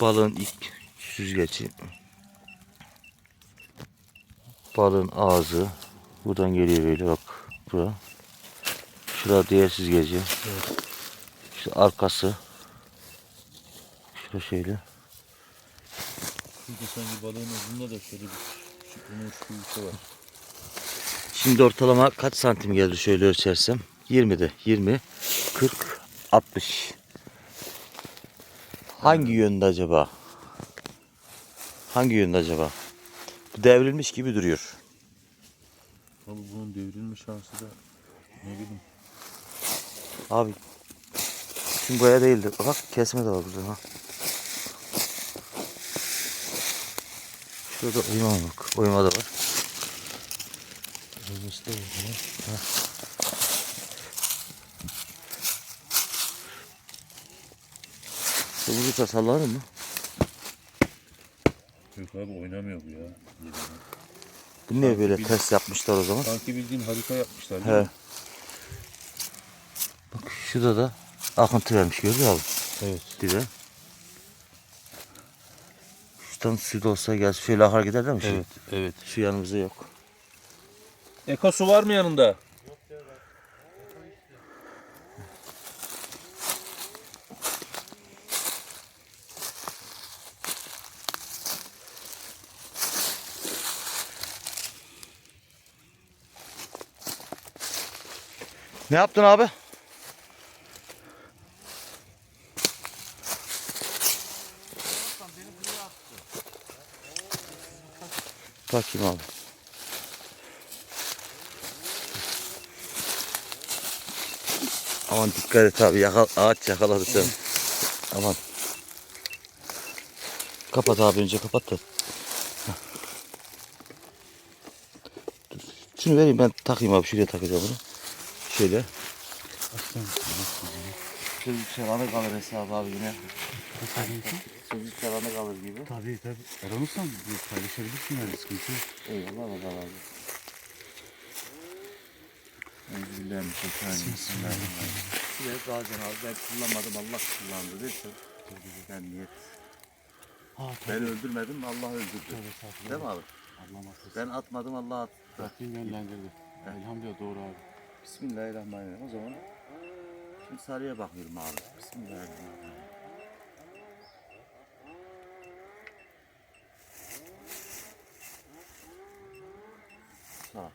balığın ilk süzgeci. Balığın ağzı. Buradan geliyor böyle bak. Bura. Şurada diğer süzgeci. İşte arkası. Şurada şöyle. Çünkü sanki balığın ucunda da şöyle bir uç kuyusu var. Şimdi ortalama kaç santim geldi şöyle ölçersem? 20'de. 20, 40, 60. Hangi yönde acaba? Hangi yönde acaba? Bu devrilmiş gibi duruyor. Abi bunun devrilme şansı da ne bileyim. Abi şimdi boya değildi. Bak kesme de var burada ha. Şurada oyma bak. Oyma da var. Rızısı da var. Vurursa sallanır mı? Yok abi oynamıyor bu ya. Bu niye böyle bir- test yapmışlar o zaman? Sanki bildiğin harita yapmışlar He. mi? Bak şurada da akıntı vermiş görüyor musun? Evet. Dibe. Şuradan su da olsa gelse şöyle akar gider değil mi? Evet. Evet. Şu yanımızda yok. Eko su var mı yanında? Ne yaptın abi? Bakayım abi. Aman dikkat et abi yakal, ağaç yakaladı sen. Aman. Kapat abi önce kapat da. Şunu vereyim ben takayım abi şuraya takacağım bunu. Şöyle. Sözlük çalanı kalır hesabı abi yine. Sözlük çalanı kalır gibi. Tabii tabii. Aramızdan paylaşabilirsin yani sıkıntı yok. Eyvallah Allah razı olsun. Bismillahirrahmanirrahim. Şuraya bazen abi ben kullanmadım Allah kullandı dersen. Ben niyet. Ha Ben öldürmedim Allah öldürdü. Değil mi abi? Allah mahsus. Ben atmadım Allah attı. Rabbim yönlendirdi. Elhamdülillah doğru abi. Bismillahirrahmanirrahim. O zaman şimdi sarıya bakıyorum abi. Bismillahirrahmanirrahim. Sağ ol.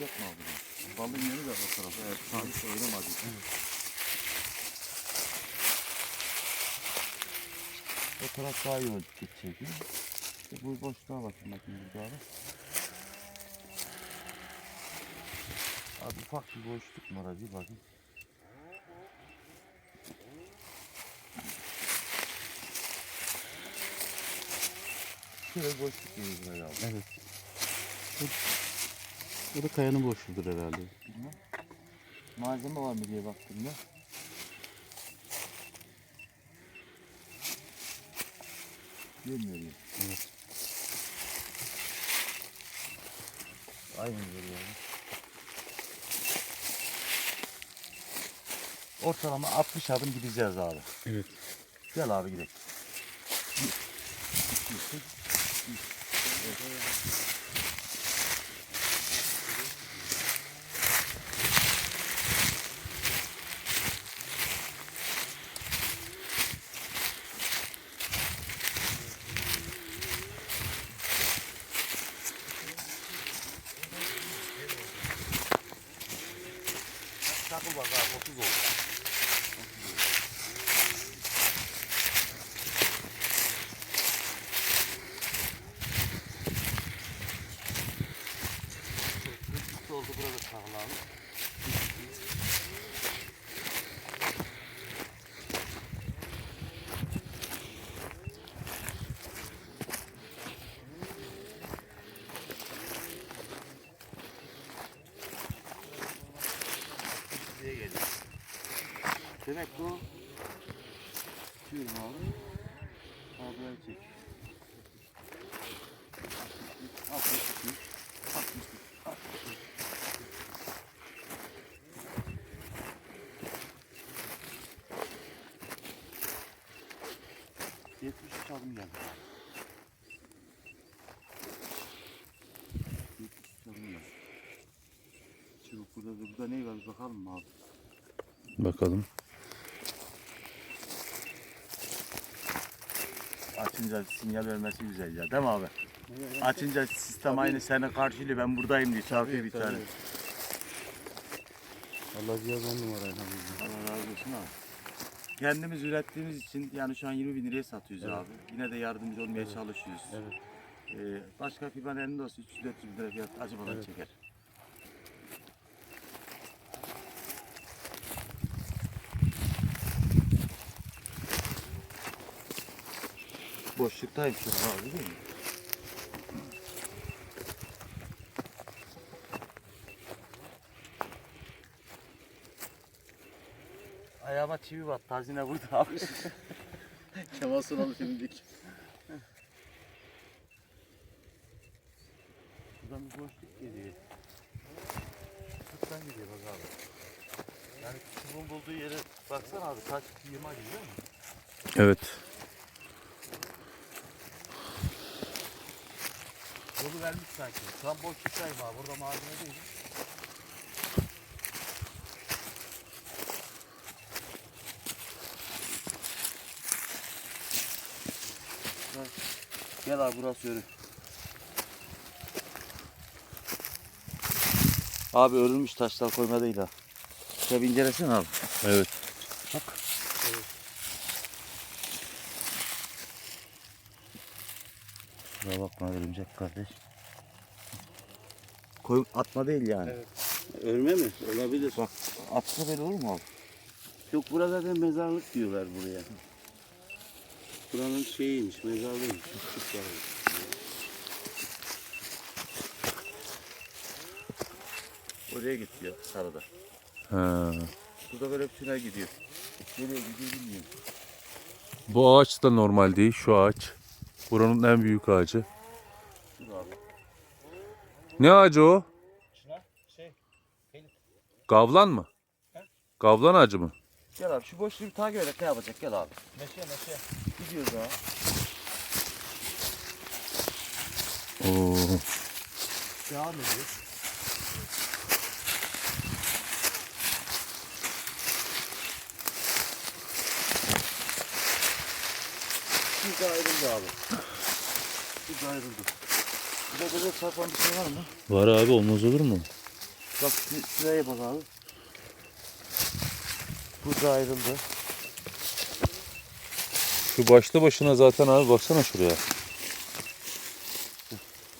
Yapma abi. Balın yeri de o tarafa. Evet, sağ oynamadı. O taraf daha iyi oldu gidecek. İşte bu boşluğa bakayım bakayım burada abi. Abi ufak bir boşluk var hadi bakayım. Şöyle bir boşluk buraya abi. Evet. Bu da kayanın boşluğudur herhalde. Bilmem. Malzeme var mı diye baktım da. Görmüyor. Evet. Aynı görüyor Ortalama 60 adım gideceğiz abi. Evet. Gel abi gidelim bak abi 30 oldu. oldu burada takıl abi. Demek bu Tüyüm abi. Abi çek. 63, 63, 63. 73 adım geldi. 73 adım geldi. Şimdi burada da burada ne var bakalım mı abi? Bakalım. Açınca sinyal vermesi güzel ya değil mi abi? Açınca sistem aynı seni karşılıyor ben buradayım diye çarpıyor bir tane. Allah cihaz on numarayla. Allah razı olsun abi. Kendimiz ürettiğimiz için yani şu an 20 bin liraya satıyoruz abi. Yine de yardımcı olmaya çalışıyoruz. Evet. Ee, başka firmanın elinde olsa 300-400 bin lira fiyat acımadan Evet. çeker. Boşluktayım şu an abi değil mi? Ayağıma çivi battı. Hazine vurdu abi. Kemal Sunal'ı şimdilik. Buradan bir boşluk geliyor. Kıttan gidiyor bak abi. Yani çubuğun bulduğu yere baksana abi kaç yığma gidiyor mu? Evet. Yolu vermiş sanki. Şu an boşluktayım abi. Burada malzeme değil. Gel abi burası yürü. Abi örülmüş taşlar koyma değil ha. Şöyle bir incelesene abi. Evet. Bak. Kusura bakma örümcek kardeş. Koy atma değil yani. Evet. Örme mi? Olabilir. Bak atsa böyle olur mu abi? Yok burada da mezarlık diyorlar buraya. Buranın şeyiymiş, mezarlığıymış. Oraya gidiyor sarıda. Ha. Burada böyle bir tünel gidiyor. Nereye gidiyor bilmiyorum. Bu ağaç da normal değil. Şu ağaç. Buranın en büyük ağacı. Ne ağacı o? Şey. Gavlan mı? Gavlan ağacı mı? Gel abi şu boşluğu bir takip edelim ne yapacak gel abi. Meşe meşe. Gidiyoruz abi. Oo. Devam ediyor. Şurada ayrıldı abi. Şurada ayrıldı. Burada böyle çarpan bir şey var mı? Var abi olmaz olur mu? Bak şu- şuraya bak abi. Burada ayrıldı. Şu başlı başına zaten abi baksana şuraya.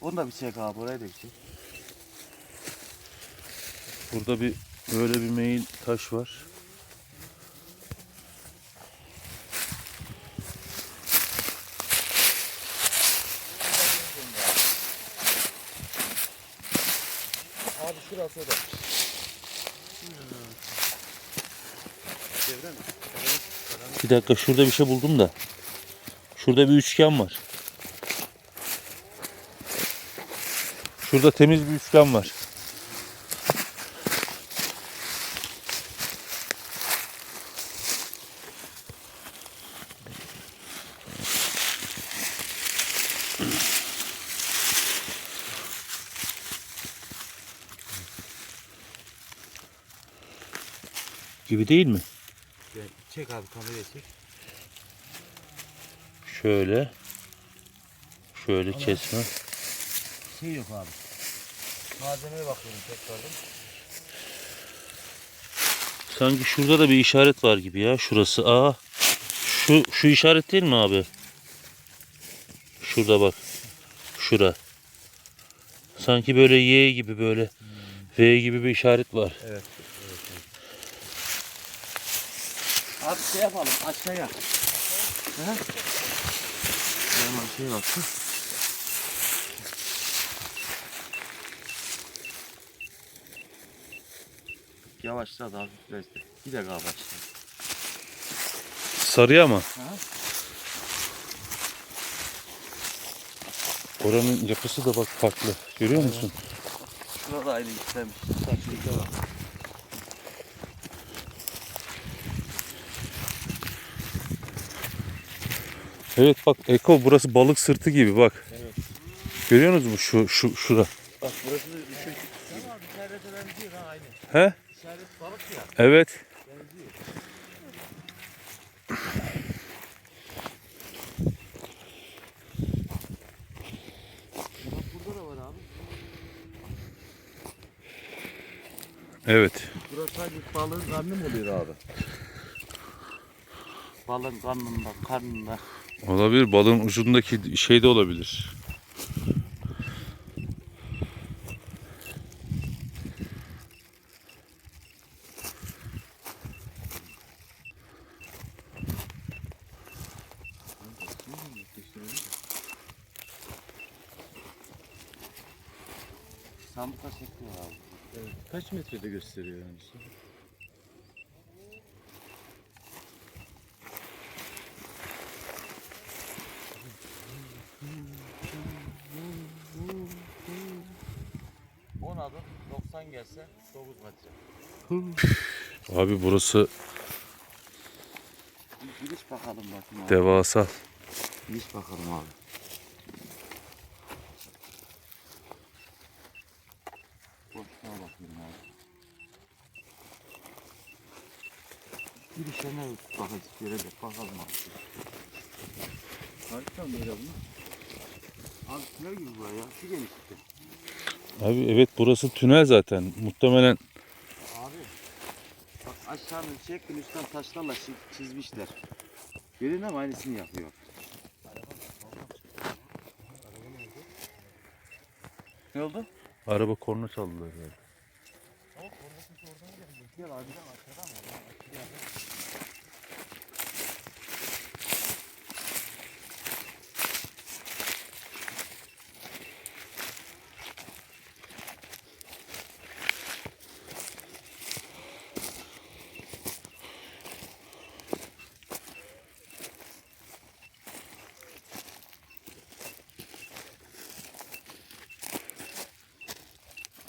Onu da bir çek abi oraya da bir çek. Burada bir böyle bir meyil taş var. Abi şurası da. Bir dakika şurada bir şey buldum da. Şurada bir üçgen var. Şurada temiz bir üçgen var. Gibi değil mi? Çek abi kamerayı çek. Şöyle. Şöyle kesme. Şey yok abi. Malzemeye bakıyorum tekrardan. Sanki şurada da bir işaret var gibi ya. Şurası. Aa. Şu şu işaret değil mi abi? Şurada bak. Şura. Sanki böyle Y gibi böyle V gibi bir işaret var. Abi şey yapalım aşağıya. Hı? Hemen şey baksın. Yavaşla da hafif da. Bir de galiba başla. Sarıya mı? Oranın yapısı da bak farklı. Görüyor musun? Şurada aynı istemiş. Saçlıkta bak. Evet bak Eko burası balık sırtı gibi bak. Görüyorsunuz mu şu şu şura? Bak burası da bir şey. He? Evet. Burada da var abi. Evet. Burası sadece balığın karnı mı oluyor abi? Balığın karnında, karnında. Olabilir. Balığın ucundaki şey de olabilir. Sandıkta çekiyor abi. Kaç metrede gösteriyor yani? 9 metre. Abi burası Bir giriş bakalım bakayım abi. devasa. Giriş bakalım abi. Boşluğa bakayım abi. Girişe ne bakacağız yere de bakalım abi. Harika mı böyle bunu? Abi tünel gibi bu ya. Şu genişlikte. Abi evet burası tünel zaten. Muhtemelen Abi bak aşağının şeklini üstten taşlarla çi- çizmişler. Görün ama aynısını yapıyor. Ne oldu? araba korna çaldılar. Gel abi.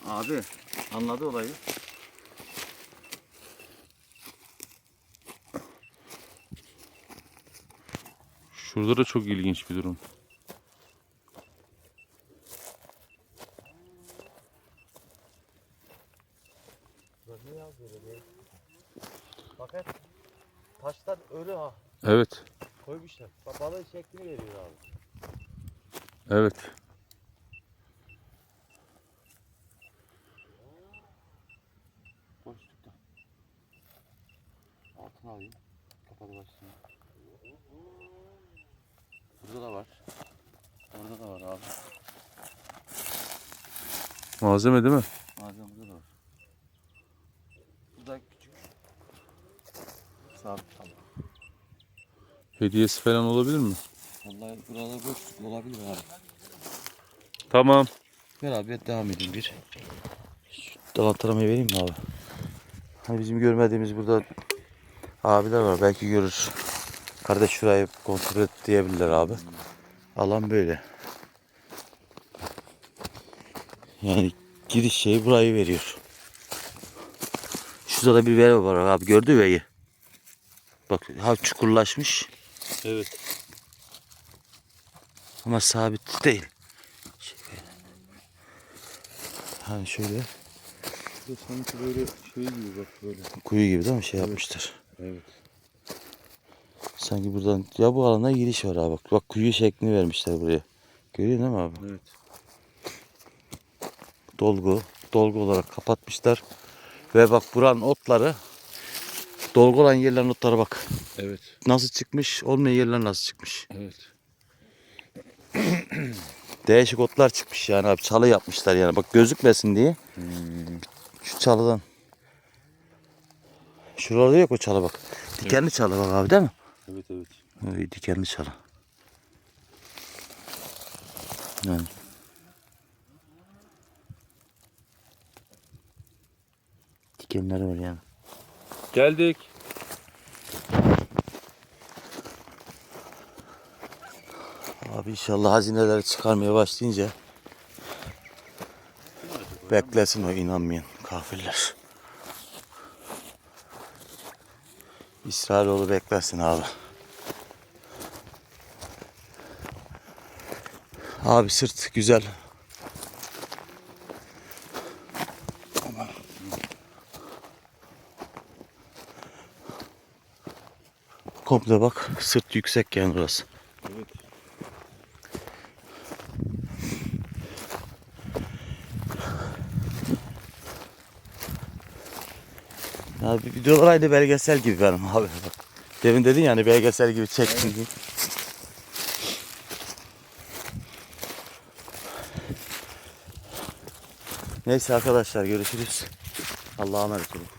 Abi anladı olayı. Şurada da çok ilginç bir durum. Bakın taşlar ölü ha Evet. koymuşlar. Balığın şeklini veriyor abi. Evet. Boşlukta. Altına alayım. Kapalı başlayayım. Burada da var. Orada da var abi. Malzeme değil mi? Malzeme burada da var. Bu da küçük. Sabit tamam. Hediyesi falan olabilir mi? Vallahi burada boşluk olabilir abi. Tamam. Ben devam edeyim bir. Dalantıramayı vereyim mi abi? Hani bizim görmediğimiz burada abiler var. Belki görür. Kardeş şurayı kontrol et diyebilirler abi. Alan böyle. Yani giriş şeyi burayı veriyor. Şurada da bir ver var abi. Gördü mü Bey'i? Bak ha çukurlaşmış Evet. ama sabit değil. Hani şöyle Sanki böyle şey gibi bak böyle. kuyu gibi değil mi şey yapmışlar. Evet. Sanki buradan ya bu alana giriş var abi bak. Bak kuyu şeklini vermişler buraya. Görüyor değil mi abi? Evet. Dolgu. Dolgu olarak kapatmışlar. Ve bak buranın otları dolgu olan yerlerin otları bak. Evet. Nasıl çıkmış olmayan yerler nasıl çıkmış. Evet. Değişik otlar çıkmış yani abi. Çalı yapmışlar yani. Bak gözükmesin diye. Şu çalıdan. Şurada yok o çalı bak. Dikenli çalı bak abi değil mi? Evet evet. Evet, dikenli çalı. Yani. Dikenleri var yani. Geldik. Abi inşallah hazineleri çıkarmaya başlayınca beklesin o inanmayan kafirler. İsrailoğlu beklesin abi. Abi sırt güzel. Komple bak sırt yüksek yani burası. Evet. Ya videolar aynı belgesel gibi benim abi. Bak. Demin dedin yani belgesel gibi çektin diye. Neyse arkadaşlar görüşürüz. Allah'a emanet olun.